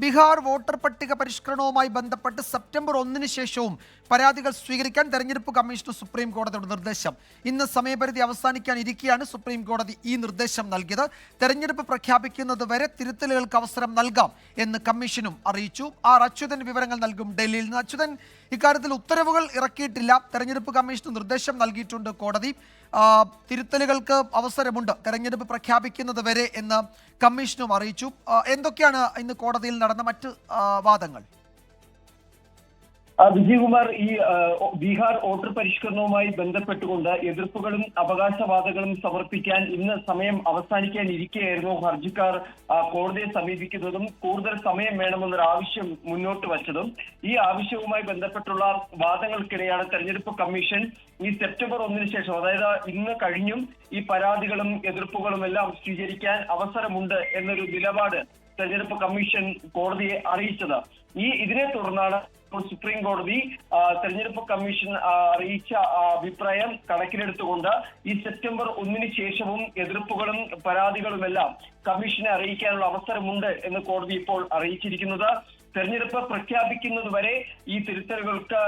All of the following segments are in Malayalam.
ബീഹാർ വോട്ടർ പട്ടിക പരിഷ്കരണവുമായി ബന്ധപ്പെട്ട് സെപ്റ്റംബർ ഒന്നിന് ശേഷവും പരാതികൾ സ്വീകരിക്കാൻ തെരഞ്ഞെടുപ്പ് കമ്മീഷന് സുപ്രീം കോടതിയുടെ നിർദ്ദേശം. ഇന്ന് സമയപരിധി അവസാനിക്കാൻ ഇരിക്കെയാണ് സുപ്രീം കോടതി ഈ നിർദ്ദേശം നൽകിയത്. തെരഞ്ഞെടുപ്പ് പ്രഖ്യാപിക്കുന്നത് വരെ തിരുത്തലുകൾക്ക് അവസരം നൽകാം എന്ന് കമ്മീഷനും അറിയിച്ചു. ആർ അച്യുതൻ വിവരങ്ങൾ നൽകും ഡൽഹിയിൽ നിന്ന്. അച്യുതൻ ഇക്കാര്യത്തിൽ ഉത്തരവുകൾ ഇറക്കിയിട്ടില്ല. തെരഞ്ഞെടുപ്പ് കമ്മീഷന് നിർദ്ദേശം നൽകിയിട്ടുണ്ട് കോടതി. തിരുത്തലുകൾക്ക് അവസരമുണ്ട്. തെരഞ്ഞെടുപ്പ് പ്രഖ്യാപിക്കുന്നത് വരെ എന്ന് കമ്മീഷനും അറിയിച്ചു. എന്തൊക്കെയാണ് ഇന്ന് കോടതിയിൽ നടന്ന മറ്റ് വാദങ്ങൾ? വിജയകുമാർ ഈ ബീഹാർ വോട്ടർ പരിഷ്കരണവുമായി ബന്ധപ്പെട്ടുകൊണ്ട് എതിർപ്പുകളും അവകാശവാദങ്ങളും സമർപ്പിക്കാൻ ഇന്ന് സമയം അവസാനിക്കാൻ ഇരിക്കെയായിരുന്നു ഹർജിക്കാർ കോടതിയെ സമീപിക്കുന്നതും കൂടുതൽ സമയം വേണമെന്നൊരു ആവശ്യം മുന്നോട്ട് വച്ചതും. ഈ ആവശ്യവുമായി ബന്ധപ്പെട്ടുള്ള വാദങ്ങൾക്കിടെയാണ് തെരഞ്ഞെടുപ്പ് കമ്മീഷൻ ഈ സെപ്റ്റംബർ ഒന്നിന് ശേഷം അതായത് ഇന്ന് കഴിഞ്ഞും ഈ പരാതികളും എതിർപ്പുകളും എല്ലാം സ്വീകരിക്കാൻ അവസരമുണ്ട് എന്നൊരു നിലപാട് തെരഞ്ഞെടുപ്പ് കമ്മീഷൻ കോടതിയെ അറിയിച്ചത്. ഈ ഇതിനെ തുടർന്നാണ് സുപ്രീം കോടതി തെരഞ്ഞെടുപ്പ് കമ്മീഷൻ അറിയിച്ച അഭിപ്രായം കണക്കിലെടുത്തുകൊണ്ട് ഈ സെപ്റ്റംബർ ഒന്നിന് ശേഷവും എതിർപ്പുകളും പരാതികളുമെല്ലാം കമ്മീഷനെ അറിയിക്കാനുള്ള അവസരമുണ്ട് എന്ന് കോടതി ഇപ്പോൾ അറിയിച്ചിരിക്കുന്നത്. തെരഞ്ഞെടുപ്പ് പ്രഖ്യാപിക്കുന്നത് വരെ ഈ തിരുത്തലുകൾക്ക്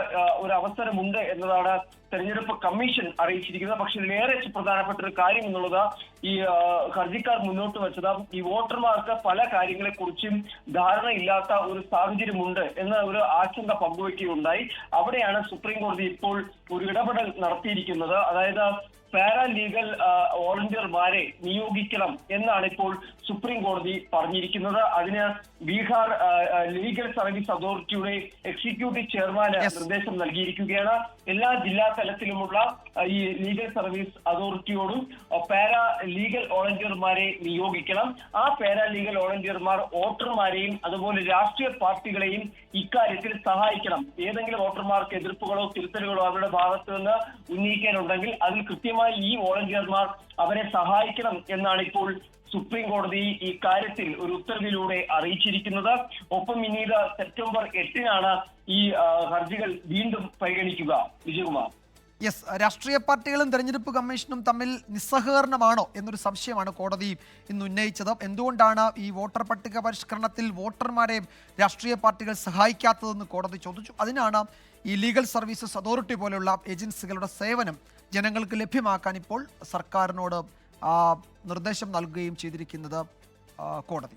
ഒരു അവസരമുണ്ട് എന്നതാണ് തെരഞ്ഞെടുപ്പ് കമ്മീഷൻ അറിയിച്ചിരിക്കുന്നത്. പക്ഷെ ഇതിലേറെ പ്രധാനപ്പെട്ട ഒരു കാര്യം എന്നുള്ളത് ഈ ഹർജിക്കാർ മുന്നോട്ട് വെച്ചത്. ഈ വോട്ടർമാർക്ക് പല കാര്യങ്ങളെ കുറിച്ചും ധാരണയില്ലാത്ത ഒരു സാഹചര്യമുണ്ട് എന്ന ഒരു ആശങ്ക പങ്കുവയ്ക്കുകയുണ്ടായി അവിടെയാണ് സുപ്രീം കോടതി ഇപ്പോൾ ഒരു ഇടപെടൽ നടത്തിയിരിക്കുന്നത്. അതായത് പാരാ ലീഗൽ വോളണ്ടിയർമാരെ നിയോഗിക്കണം എന്നാണ് ഇപ്പോൾ സുപ്രീം കോടതി പറഞ്ഞിരിക്കുന്നത്. അതിന് ബീഹാർ ലീഗൽ സർവീസ് അതോറിറ്റിയുടെ എക്സിക്യൂട്ടീവ് ചെയർമാന് നിർദ്ദേശം നൽകിയിരിക്കുകയാണ്. എല്ലാ ജില്ലാ തലത്തിലുമുള്ള ഈ ലീഗൽ സർവീസ് അതോറിറ്റിയോടും പാരാ ലീഗൽ വോളണ്ടിയർമാരെ നിയോഗിക്കണം. ആ പാരാ ലീഗൽ വോളണ്ടിയർമാർ വോട്ടർമാരെയും അതുപോലെ രാഷ്ട്രീയ പാർട്ടികളെയും ഇക്കാര്യത്തിൽ സഹായിക്കണം. ഏതെങ്കിലും വോട്ടർമാർക്ക് എതിർപ്പുകളോ തിരുത്തലുകളോ അവരുടെ ഭാഗത്ത് നിന്ന് ഉന്നയിക്കാനുണ്ടെങ്കിൽ അതിൽ കൃത്യമായി ഈ വോളണ്ടിയർമാർ അവരെ സഹായിക്കണം എന്നാണ് ഇപ്പോൾ സുപ്രീം കോടതി ഈ കാര്യത്തിൽ ഒരു ഉത്തരവിലൂടെ അറിയിച്ചിരിക്കുന്നത്. ഒപ്പം പിന്നീട് സെപ്റ്റംബർ എട്ടിനാണ് ഈ ഹർജികൾ വീണ്ടും പരിഗണിക്കുക. വിജയകുമാർ. യെസ് രാഷ്ട്രീയ പാർട്ടികളും തെരഞ്ഞെടുപ്പ് കമ്മീഷനും തമ്മിൽ നിസ്സഹകരണമാണോ എന്നൊരു സംശയമാണ് കോടതി ഇന്ന് ഉന്നയിച്ചത്. എന്തുകൊണ്ടാണ് ഈ വോട്ടർ പട്ടിക പരിഷ്കരണത്തിൽ വോട്ടർമാരെ രാഷ്ട്രീയ പാർട്ടികൾ സഹായിക്കാത്തതെന്ന് കോടതി ചോദിച്ചു. അതിനാണ് ഈ ലീഗൽ സർവീസസ് അതോറിറ്റി പോലെയുള്ള ഏജൻസികളുടെ സേവനം ജനങ്ങൾക്ക് ലഭ്യമാക്കാൻ ഇപ്പോൾ സർക്കാരിനോട് നിർദ്ദേശം നൽകുകയും ചെയ്തിരിക്കുന്നത് കോടതി.